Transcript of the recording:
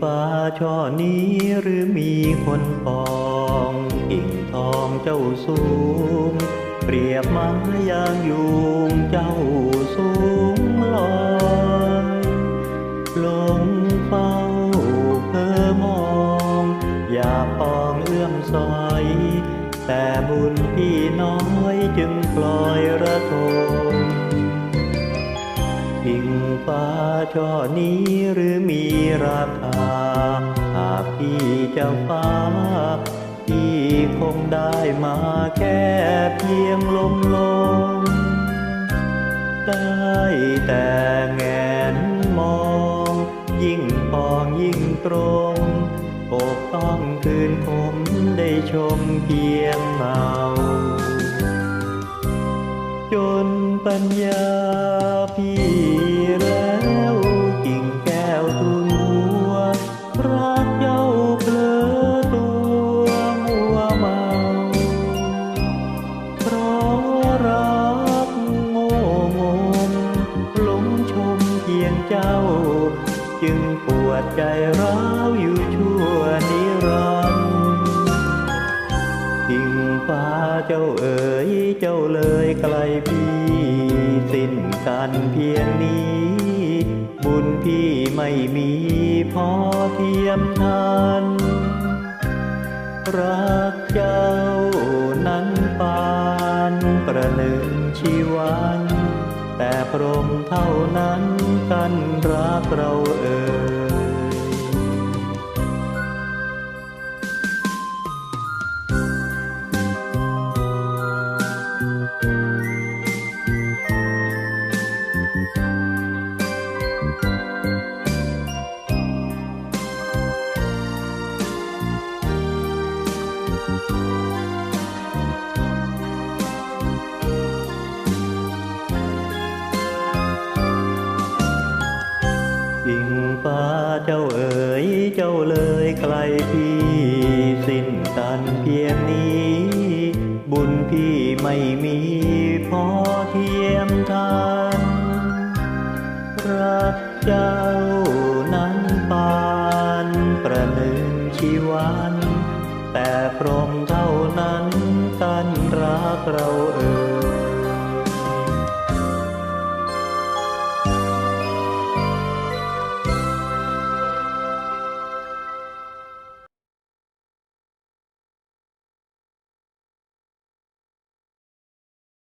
ฟ้าช่อนี้หรือมีคนปองกิ่งทองเจ้าสูง เปรียบมายางยุงเจ้าสูงลอยลงเฝ้าเพ้อมอง อย่าปองเอื้อมซอย แต่บุญพี่น้อยจึงปล่อยระทม กิ่งฟ้าช่อนี้หรือมีราคา หากพี่จะฟ้า พี่คงได้มาแค่เพียงลมลมได้แต่แงนมอง ยิ่งปองยิ่งตรงอกต้องคืนคมได้ชมเพียงเงาจนปัญญาพี่ จึงปวดใจร้าวอยู่ชั่วนิรันดร์กิ่งฟ้าเจ้าเอ๋ยเจ้าเลยไกลพี่สิ้นกันเพียงนี้ บุญพี่ไม่มีพอเทียมทันรักเจ้านั้นปานประหนึ่งชีวัน แต่พรมเท่านั้นกันรักเราเอ่ย กิ่งฟ้าเจ้าเอ๋ยเจ้าเลยไกลพี่ สิ้นกันเพียงนี้ บุญพี่ไม่มีพอเทียมทันรักเจ้านั้นปานประหนึ่งชีวัน แต่พรมเท่านั้นกันรักเรา